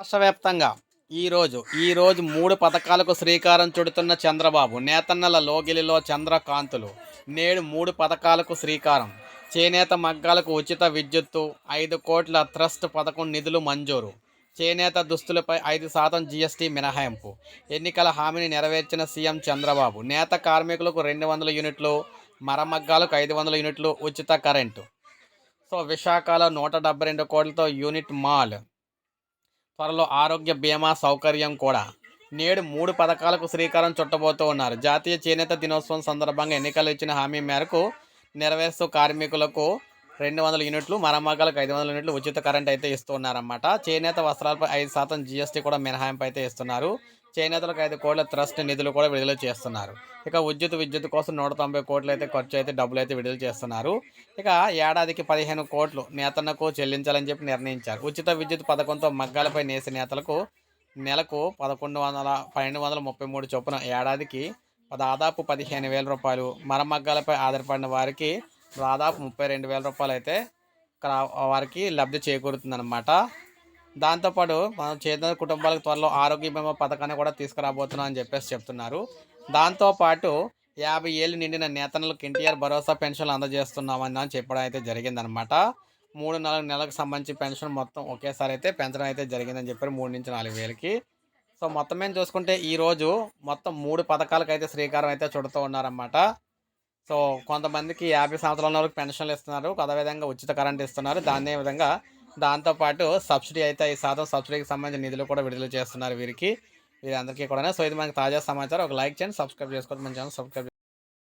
రాష్ట్ర వ్యాప్తంగా ఈరోజు ఈరోజు మూడు పథకాలకు శ్రీకారం చుడుతున్న చంద్రబాబు నేతన్నల లోగిలిలో చంద్రకాంతులు. నేడు మూడు పథకాలకు శ్రీకారం. చేనేత మగ్గాలకు ఉచిత విద్యుత్తు ఐదు కోట్ల ట్రస్ట్ పథకం నిధులు మంజూరు. చేనేత దుస్తులపై ఐదు శాతం జీఎస్టీ మినహాయింపు. ఎన్నికల హామీని నెరవేర్చిన సీఎం చంద్రబాబు నేత కార్మికులకు రెండు వందల యూనిట్లు మరమగ్గాలకు ఐదు వందల యూనిట్లు ఉచిత కరెంటు. సో విశాఖలో నూట డెబ్బై రెండు కోట్లతో యూనిట్ మాల్. త్వరలో ఆరోగ్య బీమా సౌకర్యం కూడా. నేడు మూడు పథకాలకు శ్రీకారం చుట్టబోతూ ఉన్నారు. జాతీయ చేనేత దినోత్సవం సందర్భంగా ఎన్నికలు ఇచ్చిన హామీ మేరకు నెరవేరుస్తూ కార్మికులకు రెండు వందల యూనిట్లు మరమ్మకాలకు ఐదు వందల యూనిట్లు ఉచిత కరెంట్ అయితే ఇస్తున్నారన్నమాట. చేనేత వస్త్రాలపై ఐదు శాతం జీఎస్టీ కూడా మినహాయింపు అయితే ఇస్తున్నారు. చేనేతలకు ఐదు కోట్ల ట్రస్ట్ నిధులు కూడా విడుదల చేస్తున్నారు. ఇక విద్యుత్ విద్యుత్ కోసం నూట తొంభై కోట్లు అయితే ఖర్చు అయితే డబ్బులు అయితే విడుదల చేస్తున్నారు. ఇక ఏడాదికి పదిహేను కోట్లు నేతలకు చెల్లించాలని చెప్పి నిర్ణయించారు. ఉచిత విద్యుత్ పథకంతో మగ్గాలపై నేసే నేతలకు నెలకు పదకొండు వందల పన్నెండు వందల ముప్పై మూడు చొప్పున ఏడాదికి దాదాపు పదిహేను వేల రూపాయలు. మరమగ్గాలపై ఆధారపడిన వారికి దాదాపు ముప్పై రెండు వేల రూపాయలు అయితే వారికి లబ్ధి చేకూరుతుందన్నమాట. దాంతోపాటు మనం చేతన కుటుంబాలకు త్వరలో ఆరోగ్య బీమా పథకాన్ని కూడా తీసుకురాబోతున్నాం అని చెప్పేసి చెప్తున్నారు. దాంతోపాటు యాభై ఏళ్ళు నిండిన నేతలకు ఎన్టీఆర్ భరోసా పెన్షన్లు అందజేస్తున్నామని అని చెప్పడం అయితే జరిగిందనమాట మూడు నాలుగు నెలలకు సంబంధించి పెన్షన్ మొత్తం ఒకేసారి అయితే పెంచడం అయితే జరిగిందని చెప్పారు మూడు నుంచి నాలుగు వేలకి. సో మొత్తం మేము చూసుకుంటే ఈరోజు మొత్తం మూడు పథకాలకు అయితే శ్రీకారం అయితే చుడుతూ ఉన్నారన్నమాట. సో కొంతమందికి యాభై సంవత్సరాల వరకు పెన్షన్లు ఇస్తున్నారు. అదేవిధంగా ఉచిత కరెంట్ ఇస్తున్నారు. దాన్నే విధంగా దాంతోపాటు సబ్సిడీ అయితే ఈ శాతం సబ్సిడీకి సంబంధించిన నిధులు కూడా విడుదల చేస్తున్నారు వీరికి. వీరందరికీ కూడా సో ఇది మనకి తాజా సమాచారం. ఒక లైక్ చేయండి సబ్స్క్రైబ్ చేసుకోవద్దు మన ఛానల్ సబ్స్క్రైబ్